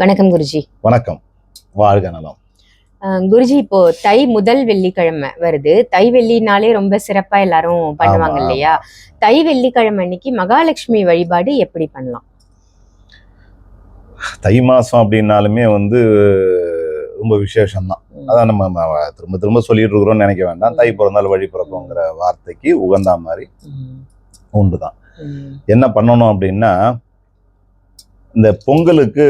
வணக்கம் குருஜி. வணக்கம். வாழ்க நலம். குருஜி இப்போ தை முதல் வெள்ளிக்கிழமை வருது. தை வெள்ளினாலே ரொம்ப சிறப்பா எல்லாரும் பண்ணுவாங்க இல்லையா? தை வெள்ளிக்கிழமை அன்னைக்கு மகாலட்சுமி வழிபாடு எப்படி பண்ணலாம்? தை மாசம் அப்படின்னாலுமே வந்து ரொம்ப விசேஷம்தான். அதான் நம்ம திரும்ப திரும்ப சொல்லிட்டு இருக்கிறோம்னு நினைக்க வேண்டாம். தை பிறந்தால் வழி பிறக்குங்கிற வார்த்தைக்கு உகந்தா மாதிரி உண்டு தான் என்ன பண்ணணும் அப்படின்னா இந்த பொங்கலுக்கு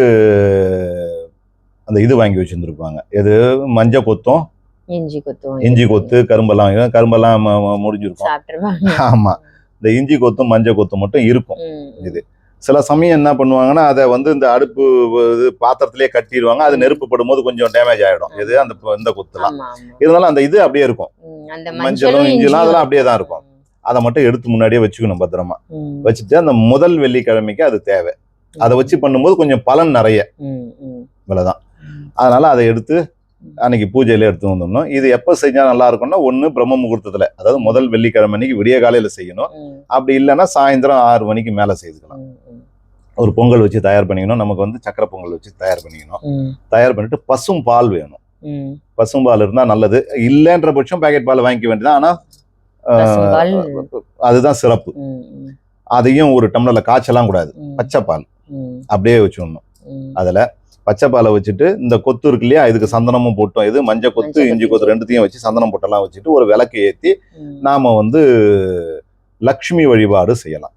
அந்த இது வாங்கி வச்சிருந்துருப்பாங்க. எது? மஞ்சள் கொத்தும் இஞ்சி கொத்தும் இஞ்சி கொத்து கரும்பெல்லாம். கரும்பெல்லாம் முடிஞ்சிருக்கும். ஆமா. இந்த இஞ்சி கொத்தும் மஞ்சள் கொத்தும் மட்டும் இருக்கும். இது. சில சமயம் என்ன பண்ணுவாங்கன்னா அதை வந்து இந்த அடுப்பு இது பாத்திரத்திலேயே கட்டிடுவாங்க. அது நெருப்பு படும்போது கொஞ்சம் டேமேஜ் ஆயிடும். இது அந்த இந்த கொத்துலாம். இருந்தாலும் அந்த இது அப்படியே இருக்கும். மஞ்சளும் இஞ்சிலாம் அதெல்லாம் அப்படியே தான் இருக்கும். அதை மட்டும் எடுத்து முன்னாடியே வச்சுக்கணும் பத்திரமா. வச்சுட்டு அந்த முதல் வெள்ளிக்கிழமைக்கு அது தேவை. அதை வச்சு பண்ணும்போது கொஞ்சம் பலன் நிறைய. இவ்வளவுதான். அதனால அதை எடுத்து அன்னைக்கு பூஜையில எடுத்து வந்துடணும். இது எப்ப செஞ்சா நல்லா இருக்கும்னா ஒண்ணு பிரம்ம முகூர்த்தத்துல அதாவது முதல் வெள்ளிக்கிழமை அன்னைக்கு விடிய காலையில செய்யணும். அப்படி இல்லைன்னா சாயந்தரம் ஆறு மணிக்கு மேல செய்துக்கலாம். ஒரு பொங்கல் வச்சு தயார் பண்ணிக்கணும். நமக்கு வந்து சக்கரை பொங்கல் வச்சு தயார் பண்ணிக்கணும். தயார் பண்ணிட்டு பசும் பால் வேணும். பசும் பால் இருந்தா நல்லது. இல்லைன்ற பட்சம் பாக்கெட் பால் வாங்கிக்க வேண்டியதான் ஆனா. அதுதான் சிறப்பு. அதையும் ஒரு டம்ளர்ல காய்ச்சலாம் கூடாது. பச்சை பால். அப்படியே வச்சுடணும். அதுல பச்சை பாலை வச்சுட்டு இந்த கொத்து இருக்கு இல்லையா இதுக்கு சந்தனமும் போட்டோம். இது மஞ்சள் கொத்து இஞ்சி கொத்து. ரெண்டுத்தையும் வச்சு சந்தனம் போட்டெல்லாம் வச்சுட்டு ஒரு விளக்கு ஏத்தி ம், நாம வந்து லக்ஷ்மி வழிபாடு செய்யலாம்.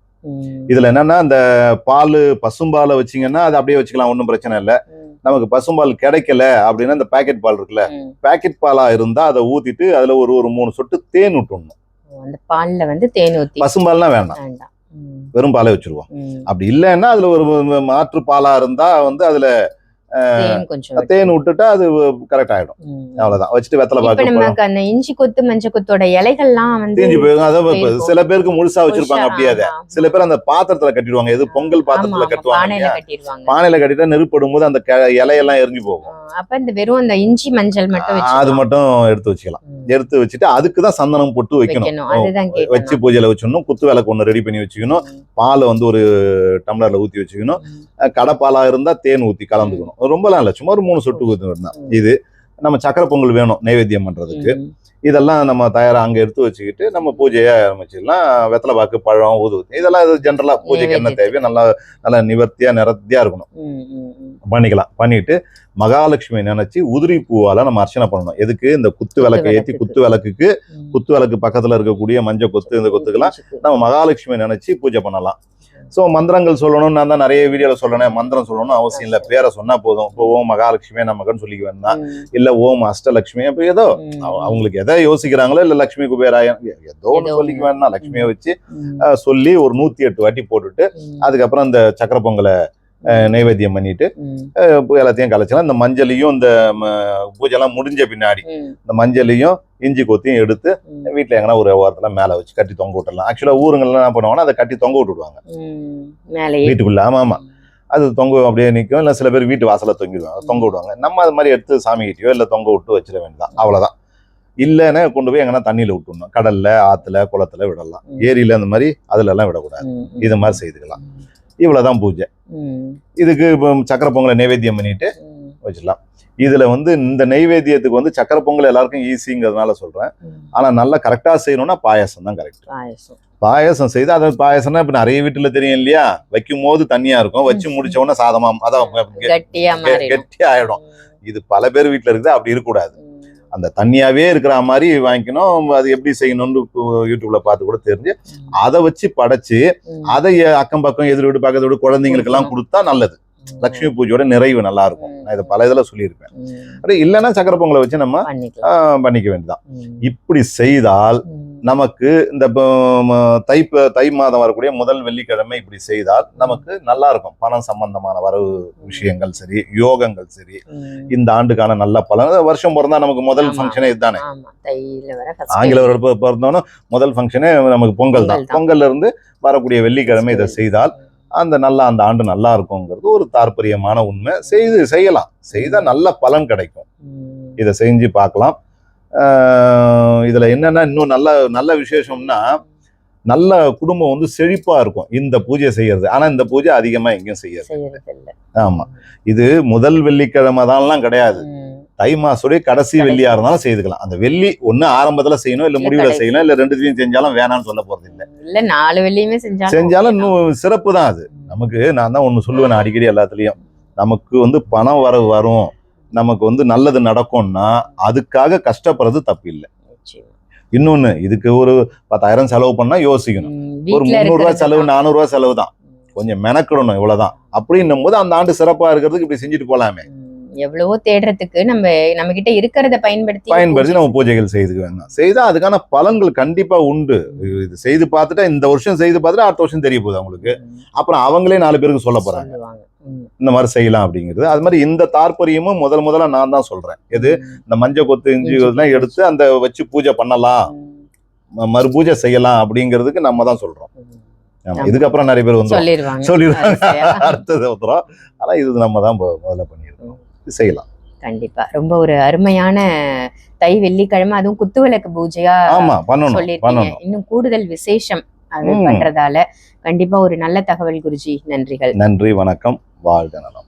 இதுல என்னன்னா இந்த பால் பசும்பாலை வச்சீங்கன்னா அது அப்படியே வச்சுக்கலாம் ஒன்றும் பிரச்சனை இல்லை. நமக்கு பசும்பால் கிடைக்கல அப்படின்னா இந்த பாக்கெட் பால் இருக்குல்ல. பாக்கெட் பாலா இருந்தா அதை ஊத்திட்டு அதுல ஒரு ஒரு மூணு சொட்டு தேன் விட்டுடணும் அந்த பால்ல வந்து தேன் ஊத்தி. பசும்பால்னா வேண்டாம். வெறும் பாலை வச்சிருவோம். அப்படி இல்லைன்னா அதுல ஒரு மாற்று பாலா இருந்தா வந்து அதுல தேன் விட்டுட்டா அது கரெக்ட் ஆயிடும். அவ்வளவுதான். வச்சுட்டு வெத்தலை பாக்கு அந்த இஞ்சி கொத்து மஞ்சள் கொத்தோட இலைகள்லாம் வந்து தீஞ்சு போயிருக்கும். அதான். சில பேருக்கு முழுசா வச்சிருப்பாங்க அப்படியே அதை சில பேர் அந்த பாத்திரத்துல கட்டிடுவாங்க. எது பொங்கல் பாத்திரத்துல கட்டுவாங்க பானையில கட்டிட்டா நெருப்படும் போது அந்த இலையெல்லாம் எரிஞ்சு போகும். அப்ப இந்த வெறும் அந்த இஞ்சி மஞ்சள் மட்டும் அது. மட்டும் எடுத்து வச்சுக்கலாம். எடுத்து வச்சுட்டு அதுக்கு தான் சந்தனம் போட்டு வைக்கணும். வச்சு பூஜையில வச்சிடணும். குத்து விளக்கு ஒண்ணு ரெடி பண்ணி வச்சுக்கணும். பாலை வந்து ஒரு டம்ளர்ல ஊத்தி வச்சுக்கணும். கடைப்பாலா இருந்தா தேன் ஊத்தி கலந்துக்கணும். ரொம்பலாம் இல்லை. சும்மா ஒரு மூணு சொட்டு ஊத்தி தான். இது நம்ம சக்கரை பொங்கல் வேணும் நைவேத்தியம் பண்றதுக்கு. ம், இதெல்லாம் நம்ம தயாரா அங்க எடுத்து வச்சுக்கிட்டு நம்ம பூஜையை ஆரம்பிச்சிடலாம். வெத்தலை பாக்கு பழம் ஊதுவத்தி இதெல்லாம் இது ஜென்ரலா பூஜைக்கு என்ன. தேவையோ நல்லா நல்லா நிவர்த்தியா நிறத்தியா இருக்கணும். பண்ணிக்கலாம். பண்ணிட்டு மகாலட்சுமி நினைச்சு உதிரி பூவால நம்ம அர்ச்சனை பண்ணணும். எதுக்கு? இந்த குத்து விளக்கு ஏத்தி விளக்குக்கு. குத்து விளக்குக்கு. குத்து விளக்கு பக்கத்துல இருக்கக்கூடிய மஞ்சள் கொத்து இந்த கொத்துக்கெல்லாம் நம்ம மகாலட்சுமி நினைச்சு பூஜை பண்ணலாம். ஸோ மந்திரங்கள் சொல்லணும்னு நான் தான் நிறைய வீடியோல சொல்லணும் மந்திரம் சொல்லணும் அவசியம் இல்லை. பேரை சொன்னா போதும். இப்போ ஓம் மகாலட்சுமியே நமக்குன்னு சொல்லிக்க வேண்டாம். ம், இல்ல ஓம் அஷ்டலட்சுமி இப்போ ஏதோ அவங்களுக்கு எதை யோசிக்கிறாங்களோ இல்ல லட்சுமி குபேராயன் ஏதோ ஒன்று சொல்லிக்க. வேண்டாம். லட்சுமியை வச்சு சொல்லி ஒரு நூத்தி எட்டு வாட்டி போட்டுட்டு அதுக்கப்புறம் இந்த சக்கரை பொங்கலை நைவேத்தியம் பண்ணிட்டு எல்லாத்தையும் கலைச்சலாம். இந்த மஞ்சளையும் இந்த பூஜைலாம் முடிஞ்ச பின்னாடி இந்த மஞ்சளையும் இஞ்சி கொத்தையும் எடுத்து வீட்டில் எங்கன்னா ஒரு ஓரத்துல மேலே வச்சு கட்டி தொங்க விட்டுடலாம் ஆக்சுவலா ஊருங்கள்லாம் என்ன பண்ணுவாங்கன்னா அதை கட்டி தொங்க விட்டுடுவாங்க. வீட்டுக்குள்ள. ஆமா ஆமா. அது தொங்க அப்படியே நிற்கும் இல்லை சில பேர் வீட்டு வாசல்ல தொங்கிடுவாங்க. தொங்க விடுவாங்க. நம்ம அது மாதிரி எடுத்து சாமி கிட்டயோ இல்லை தொங்க விட்டு வச்சிட வேண்டியதான் அவ்வளவுதான். இல்லைன்னா கொண்டு போய் எங்கன்னா தண்ணியில விட்டுடணும். கடல்ல ஆத்துல குளத்துல விடலாம். ஏரியில அந்த மாதிரி அதுல எல்லாம் விடக்கூடாது இது மாதிரி செய்துக்கலாம். ம், இவ்வளவுதான் பூஜை. இதுக்கு இப்போ சக்கரை பொங்கலை நைவேத்தியம் பண்ணிட்டு வச்சிடலாம். இதுல வந்து இந்த நைவேத்தியத்துக்கு வந்து சக்கரை பொங்கல் எல்லாருக்கும் ஈஸிங்கிறதுனால சொல்றேன். ம். ஆனா நல்லா கரெக்டா செய்யணும்னா பாயாசம் தான் கரெக்ட் பாயசம். செய்து அது பாயாசம்னா இப்ப நிறைய வீட்டுல தெரியும் இல்லையா? வைக்கும் போது தண்ணியா இருக்கும். வச்சு முடிச்ச உடனே சாதமா அதான் கெ- கட்டியா கெ- மாறிடும். கெட்டி ஆயிடும். இது பல பேர் வீட்டுல இருக்குது. அப்படி இருக்கக்கூடாது. அந்த தண்ணியாவே இருக்கிற மாதிரி வாங்கிக்கணும். அது எப்படி செய்யணும்னு யூடியூப்ல பார்த்து கூட தெரிஞ்சு அதை வச்சு படைச்சு அதை அக்கம் பக்கம் எதிர் வீடு பக்கத்து வீடு குழந்தைங்களுக்கு எல்லாம் கொடுத்தா நல்லது. லட்சுமி பூஜையோட நிறைவு நல்லா இருக்கும். நான் இதை பல இதுல சொல்லியிருப்பேன். ம், அப்படி இல்லைன்னா சக்கரை பொங்கலை வச்சு நம்ம பண்ணிக்க வேண்டியதான் இப்படி செய்தால் நமக்கு இந்த தை தை மாதம் வரக்கூடிய முதல் வெள்ளிக்கிழமை இப்படி செய்தால் நமக்கு நல்லா இருக்கும் பணம் சம்பந்தமான வரவு விஷயங்கள் சரி யோகங்கள் சரி. இந்த ஆண்டுக்கான நல்ல பலன். வருஷம் பிறந்தா நமக்கு முதல். ஃபங்க்ஷனே இதுதானே. ஆமா. தையில வர first ஆங்கில வருட பிறந்தோன்னு முதல் ஃபங்க்ஷனே நமக்கு பொங்கல் தான். பொங்கல் தான். பொங்கல்ல இருந்து வரக்கூடிய வெள்ளிக்கிழமை இதை செய்தால் அந்த நல்லா அந்த ஆண்டு நல்லா இருக்குங்கிறது ஒரு தாற்பரியமான உண்மை. செய்து செய்யலாம். செய்தா நல்ல பலன் கிடைக்கும். இதை செஞ்சு பார்க்கலாம். இதுல என்னன்னா இன்னும் நல்ல நல்ல விசேஷம்னா நல்ல குடும்பம் வந்து செழிப்பா இருக்கும் இந்த பூஜை செய்யறது ஆனா இந்த பூஜை அதிகமா எங்கேயும் செய்யறது செய்யறது இல்ல ஆமா இது முதல் வெள்ளிக்கிழமை தான்லாம் கிடையாது. தை மாசோடைய கடைசி கடைசி. வெள்ளியா இருந்தாலும் செய்துக்கலாம் அந்த வெள்ளி ஒண்ணு ஆரம்பத்துல செய்யணும் இல்ல முடிவுல. செய்யணும் இல்ல ரெண்டுத்தையும் செஞ்சாலும் வேணாம்னு சொல்ல போறது இல்ல இல்ல நாலு வெள்ளியுமே செஞ்சாலும் செஞ்சாலும். இன்னும் சிறப்பு தான் அது. நமக்கு நான் தான் ஒண்ணு சொல்லுவேன் அடிக்கடி எல்லாத்துலயும் நமக்கு வந்து பணம் வரவு வரும் நமக்கு வந்து நல்லது நடக்கும்னா அதுக்காக கஷ்டப்படுறது தப்பு இல்லை. இன்னொன்னு இதுக்கு ஒரு பத்தாயிரம் செலவு பண்ணா யோசிக்கணும் ஒரு முந்நூறு ரூபாய் இருக்கிறது செலவு தான். நானூறு ரூபாய் செலவு தான். கொஞ்சம் மெனக்கிடணும் இவ்வளவுதான் அப்படின்னும் போது அந்த ஆண்டு சிறப்பா இருக்கிறதுக்கு இப்படி செஞ்சுட்டு போலாமே எவ்வளவோ தேடுறதுக்கு நம்ம நம்ம கிட்ட இருக்கிறத பயன்படுத்தி பயன்படுத்தி நம்ம பூஜைகள் செய்துக்க வேண்டாம் செய்தா அதுக்கான பலன்கள் கண்டிப்பா உண்டு. இது செய்து பார்த்துட்டா இந்த வருஷம் செய்து பார்த்துட்டா அடுத்த வருஷம் தெரிய போகுது அவங்களுக்கு. அப்புறம் அவங்களே நாலு பேருக்கு சொல்ல போறாங்க. இந்த மாதிரி செய்யலாம் அப்படிங்கிறது. அது மாதிரி இந்த தாற்பரியமும் முதல் முதல்ல நான் தான் சொல்றேன். எது? இந்த மஞ்சள் கொத்து இஞ்சி எல்லாம் எடுத்து அந்த வச்சு பூஜை பண்ணலாம். மறுபூஜை செய்யலாம் அப்படிங்கிறதுக்கு நம்ம தான் சொல்றோம். இதுக்கப்புறம் நிறைய பேர் வந்து சொல்லிடுவாங்க. அடுத்தது வந்துடும் ஆனா இது நம்ம தான் முதல்ல இது செய்யலாம். கண்டிப்பா. ரொம்ப ஒரு அருமையான தை வெள்ளிக்கிழமை அதுவும் குத்துவிளக்கு பூஜையா சொல்லியிருக்கீங்க. பண்ணணும். இன்னும் கூடுதல் விசேஷம் அது. பண்றதால கண்டிப்பா ஒரு நல்ல தகவல் குருஜி. நன்றிகள். நன்றி வணக்கம். வாழ்க நலம்.